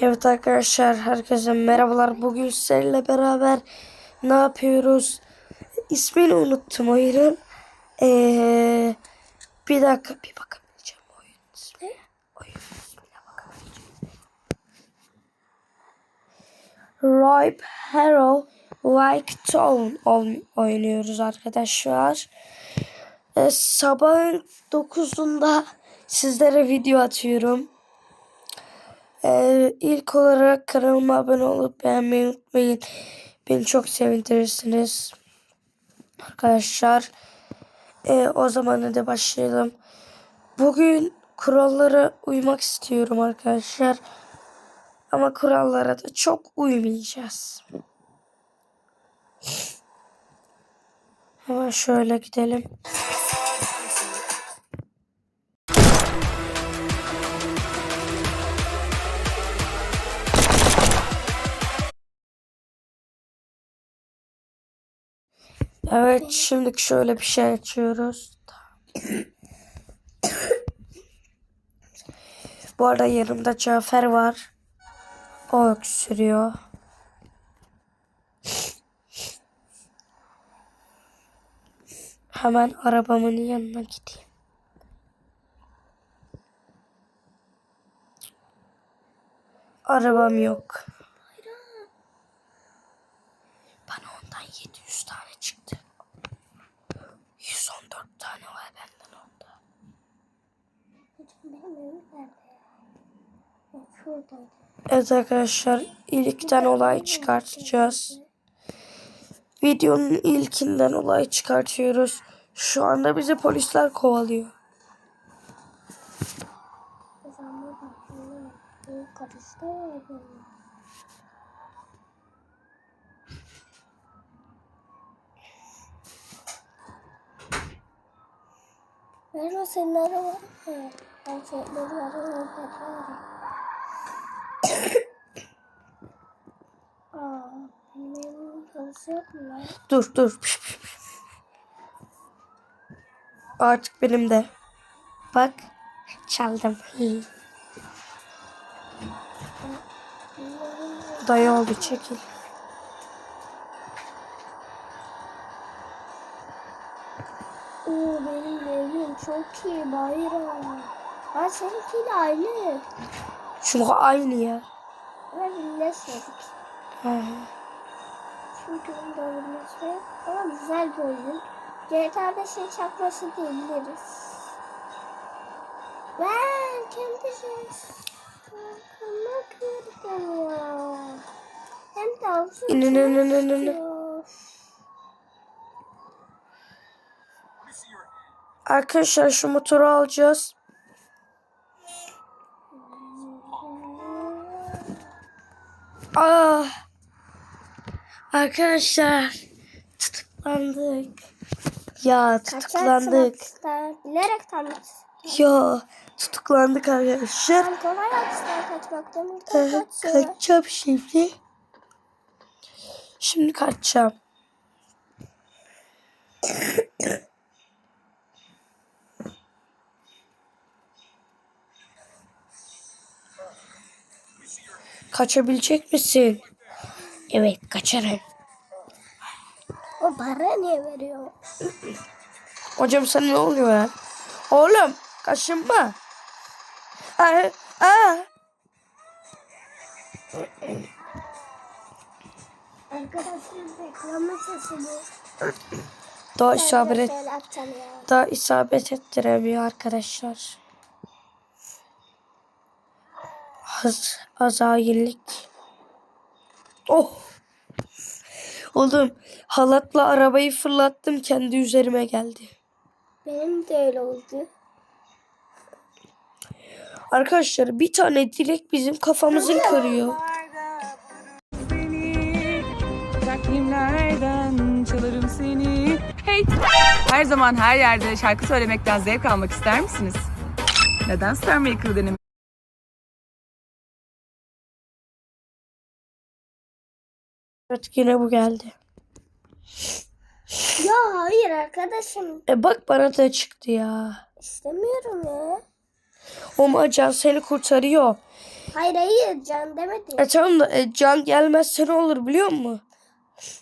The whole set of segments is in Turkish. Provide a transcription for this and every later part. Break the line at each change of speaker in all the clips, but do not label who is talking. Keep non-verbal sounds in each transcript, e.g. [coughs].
Evet arkadaşlar herkese merhabalar. Bugün sizlerle beraber ne yapıyoruz? İsmini unuttum oyunun. Ee, bir dakika bir bakamayacağım oyun ismi. Oyun ismine bakamayacağım. Ripe Hero Like Town oynuyoruz arkadaşlar. Ee, sabahın 9'unda sizlere video atıyorum. Ee, ilk olarak kanalıma abone olup beğenmeyi unutmayın. Beni çok sevindirirsiniz. Arkadaşlar. Ee, o zaman hadi başlayalım. Bugün kurallara uymak istiyorum arkadaşlar. Ama kurallara da çok uymayacağız. Hemen şöyle gidelim. Evet şimdi şöyle bir şey açıyoruz. Bu arada yanımda Cafer var. O öksürüyor. Hemen arabamın yanına gideyim. Arabam yok. Bana ondan 700 tane çıktı. 114 tane var benden onda.
Benim evim nerede ya? Ya şuradaydı.
Evet arkadaşlar ilkten olay çıkartacağız. Videonun ilkinden olay çıkartıyoruz. Şu anda bizi polisler kovalıyor.
O senin araba. [coughs]
Dur dur. Artık benim de. Bak çaldım. Dayı oldu çekil.
Oo benim evim çok iyi bayram. Ha seninkiyle aynı.
Çünkü aynı ya.
Ama birleşmedik.
Hı hı.
Çünkü bunda birleşme yok. Ama güzel bir oyun. GTA'da şey çakması diyebiliriz. Ben kendi. Bakıma kırdım ya. Hem
in.
çıkıyor.
Arkadaşlar şu motoru alacağız. Ah. Arkadaşlar tutuklandık. Ya tutuklandık.
Bilerek tam
Ya tutuklandık arkadaşlar.
Ben kolay hapisten kaçmaktan
Ee, kaçacağım şimdi. Şimdi kaçacağım. Kaçabilecek misin? Evet kaçarım.
O para niye veriyor?
Hocam sana ne oluyor ya? Oğlum kaşınma. Aa, aa.
Arkadaşlar reklama sesi bu.
Daha isabet, daha isabet ettiremiyor arkadaşlar. Az, azayillik. Oh. Oğlum halatla arabayı fırlattım kendi üzerime geldi.
Benim de öyle oldu.
Arkadaşlar bir tane direkt bizim kafamızı kırıyor.
seni Takvimlerden çalarım seni Hey! Her zaman her yerde şarkı söylemekten zevk almak ister misiniz? Neden Star Maker denemeyi
Evet yine bu geldi.
Ya hayır arkadaşım.
E bak bana da çıktı ya.
İstemiyorum ya.
O macan seni kurtarıyor.
Hayır hayır can demedim.
E tamam da e, can gelmezse ne olur biliyor musun?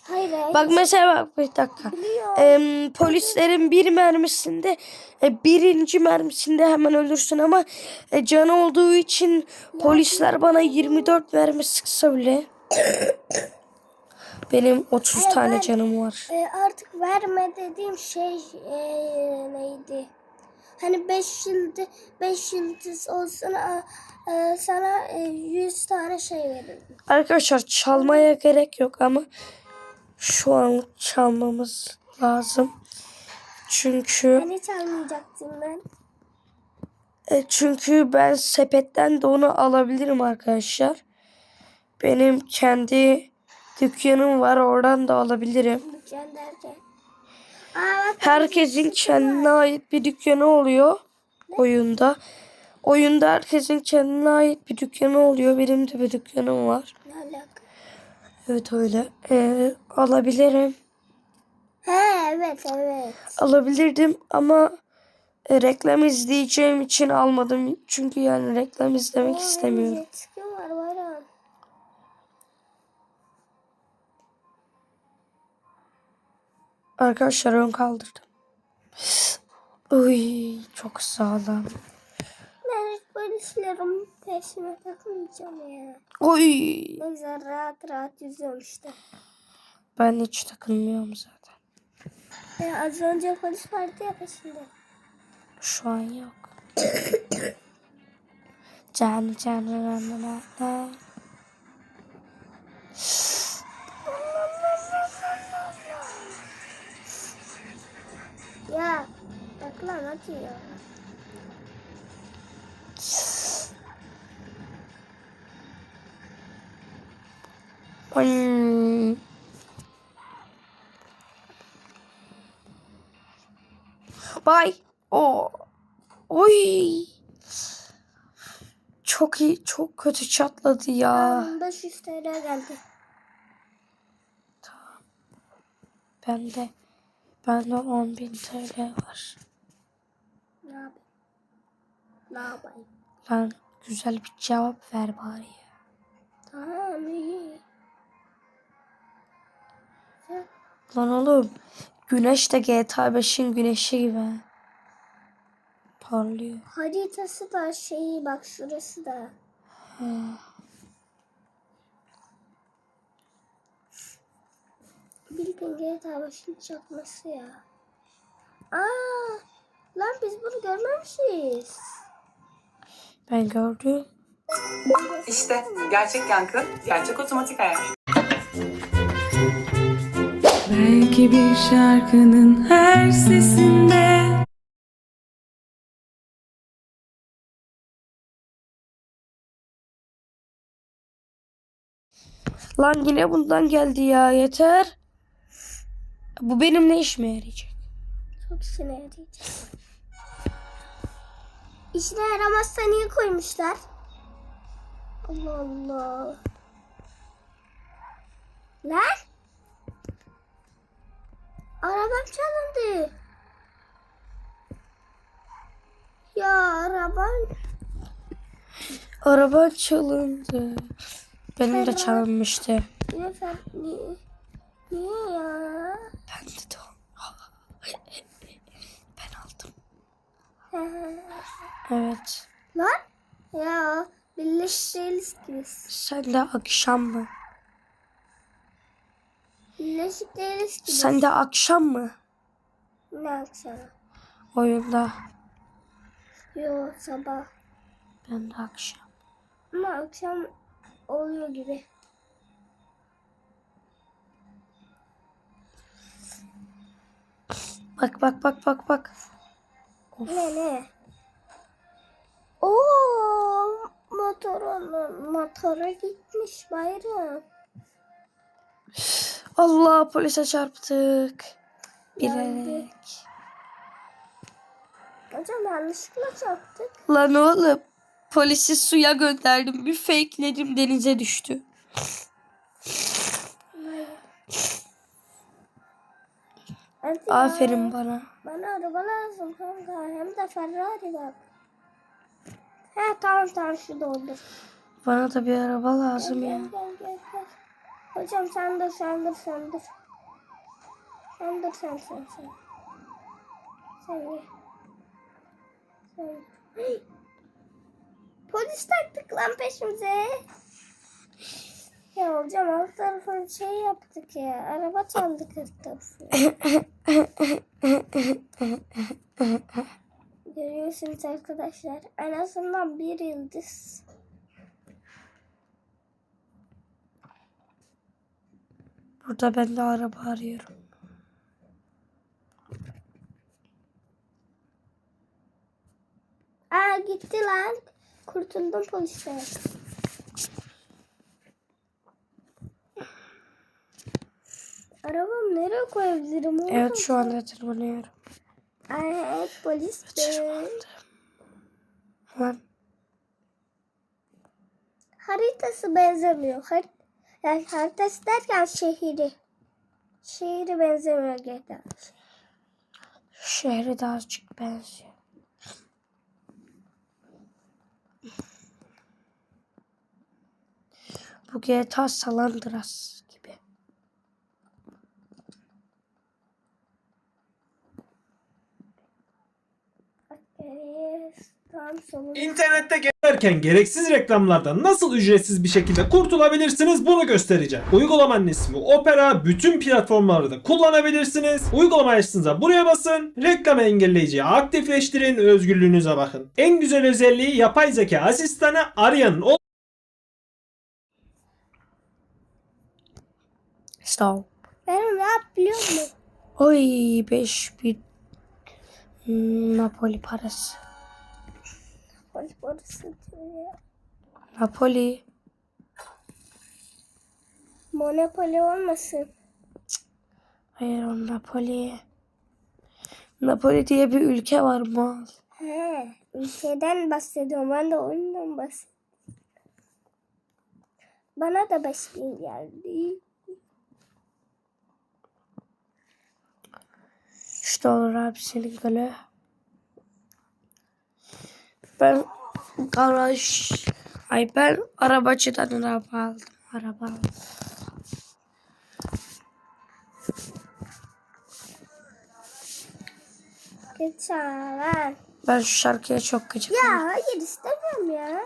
Hayır hayır.
Bak mesela bak bir dakika. Em, polislerin bir mermisinde e, birinci mermisinde hemen ölürsün ama e, can olduğu için polisler bana 24 mermi sıksa bile [laughs] benim 30
Hayır,
tane
ben-
canım var.
E, artık verme dediğim şey e, neydi? Hani 5 yıldız 5 yıldız olsun a- e, sana e, 100 tane şey veririm.
Arkadaşlar çalmaya gerek yok ama şu an çalmamız lazım. Çünkü
Hani çalmayacaktım ben.
e, çünkü ben sepetten de onu alabilirim arkadaşlar. Benim kendi dükkanım var oradan da alabilirim.
Dükkan derken. Aa,
Herkesin kendine ait bir dükkanı oluyor oyunda. Oyunda herkesin kendine ait bir dükkanı oluyor. Benim de bir dükkanım var.
Ne alaka?
Evet öyle. Ee, alabilirim.
He evet evet.
Alabilirdim ama e, reklam izleyeceğim için almadım. Çünkü yani reklam izlemek
Aa,
istemiyorum. Arkadaşlar ön kaldırdım. Uy çok sağlam.
Ben polislerim peşime takmayacağım ya.
Oy
Ne güzel rahat rahat yüzüyorum işte.
ben hiç takılmıyorum zaten.
Ya az önce polis vardı ya peşinde.
Şu an yok. [coughs] Can can can can
Ya bak lan ya.
Oy. Bay. O. Oy. Çok iyi, çok kötü çatladı ya.
Aa, 500 TL geldi.
Ben de bende 10.000 TL var.
Ne yapayım? Ne yapayım?
Lan güzel bir cevap ver bari ya.
Tamam iyi.
Lan oğlum güneş de GTA 5'in güneşi gibi. Parlıyor.
Haritası da şeyi bak şurası da. Bildiğin GTA 5'in çakması ya. Aa, lan biz bunu görmemişiz.
Ben gördüm.
İşte gerçek yankı, gerçek otomatik ayar. Belki bir şarkının her sesinde
Lan yine bundan geldi ya yeter. Bu benim ne işime yarayacak?
Çok işine yarayacak. İşine yaramazsa niye koymuşlar? Allah Allah. Lan? Arabam çalındı. Ya arabam
Araba çalındı. Benim de
Ferhat.
çalınmıştı.
fer niye? Ya?
Ben de o. Ben aldım. Evet.
Lan? Ya ki biz.
Sen de akşam mı?
Ki biz.
Sen de akşam mı?
Ne akşamı?
Oyunda.
Yo sabah.
Ben de akşam.
Ama akşam oluyor gibi.
Bak bak bak bak bak.
Ne ne? Oo motora motora gitmiş bayram.
Allah polise çarptık. Bilerek.
Hocam yanlışlıkla çarptık.
Lan oğlum. Polisi suya gönderdim. Bir fakeledim denize düştü.
Hayır. Hadi ya.
Aferin bana.
Bana araba lazım kanka. Hem de Ferrari bak. He tamam tamam şu da olur.
Bana da bir araba lazım ya.
Gel gel gel gel. Hocam sen dur sen dur sen dur. Sen dur sen sen sen. Sen gel. Sen. Polis taktık lan peşimize. Ya hocam alt tarafı şey yaptık ya. Araba çaldık alt tarafı. Görüyorsunuz arkadaşlar. En azından bir yıldız.
Burada ben de araba arıyorum.
Aa gitti lan. Kurtuldum polisten. Arabamı nereye koyabilirim oğlum?
Evet şu anda tırmanıyorum.
Ay, evet polis bey.
Lan
Haritası benzemiyor. Har yani haritası derken şehri. Şehri benzemiyor GTA.
şehre de azıcık benziyor. Bu GTA San Andreas gibi.
Evet, tam sonunda.
İnternette gezerken gereksiz reklamlardan nasıl ücretsiz bir şekilde kurtulabilirsiniz bunu göstereceğim. Uygulamanın ismi Opera. Bütün platformlarda kullanabilirsiniz. Uygulama açtığınızda buraya basın. Reklam engelleyiciyi aktifleştirin. Özgürlüğünüze bakın. En güzel özelliği yapay zeka asistanı arayanın ol-
Stop.
Ben onu yap biliyor musun?
Oy 5000 Napoli parası.
Diyor ya.
Napoli.
Monopoly olmasın.
Hayır o Napoli. Napoli diye bir ülke var mal.
He, ülkeden bahsediyorum. Ben de oyundan bahsediyorum. Bana da 5000 geldi.
İşte olur abi senin böyle. Ben garaj ay ben arabacıdan araba aldım. Araba aldım.
Geçen.
Ben şu şarkıya çok gıcık.
Ya hayır istemiyorum ya.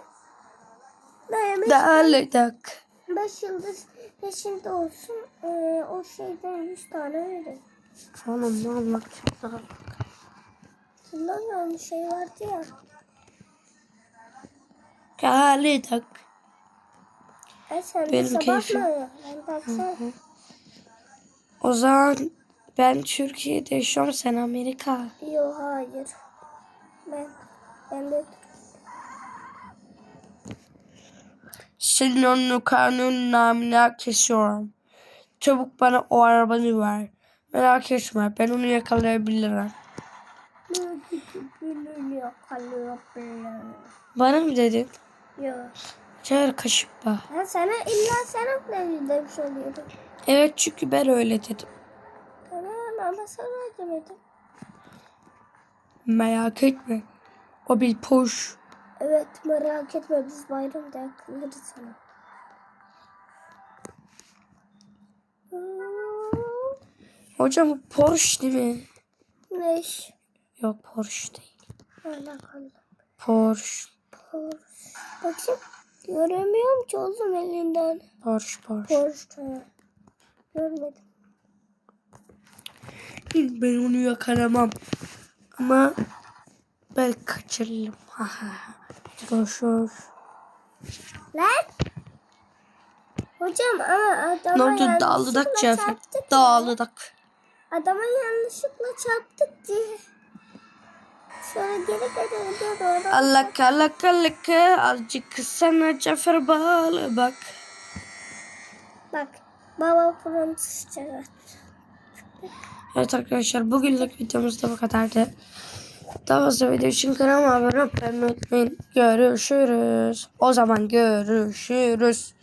Dayamış
Dağıldık.
5 yıldız peşinde olsun. Ee, o şeyden 100 tane verin.
Oğlum ne anlatıyorsun?
Hatırlamıyorum şey vardı ya.
Dağıldık.
E sen
Benim
sabah
keyfim-
mı? Ben akşam.
O zaman ben Türkiye'de yaşıyorum sen Amerika.
Yok hayır. Ben ben de
Senin onu kanun namına kesiyorum. Çabuk bana o arabanı ver. Merak etme ben onu yakalayabilirim. Bana mı dedin?
Yok.
Çağır kaşıkla.
Ben sana illa sana ne demiş oluyorum.
Evet çünkü ben öyle dedim.
Tamam ama sana demedim.
Merak etme. O bir poş.
Evet merak etme biz bayramda yakılırız sana.
Hocam bu Porsche değil mi?
Ne?
Yok Porsche değil.
Alakalı.
Porsche.
Bakayım. Göremiyorum ki oğlum elinden.
Porsche Porsche.
Porsche. Görmedim.
Ben onu yakalamam. Ama ben kaçırırım. Boşver.
Lan! Hocam ama adama
Ne oldu? Cafer.
çarptık ya.
Dağılıdak.
Adama yanlışlıkla çarptık diye. Sonra geri geri doğru.
Allah kala kala azıcık sana Cafer bağlı bak.
Bak baba prontus çıkar.
Evet arkadaşlar bugünlük videomuz da bu kadardı. Daha fazla video için kanalıma abone olmayı unutmayın. Görüşürüz. O zaman görüşürüz.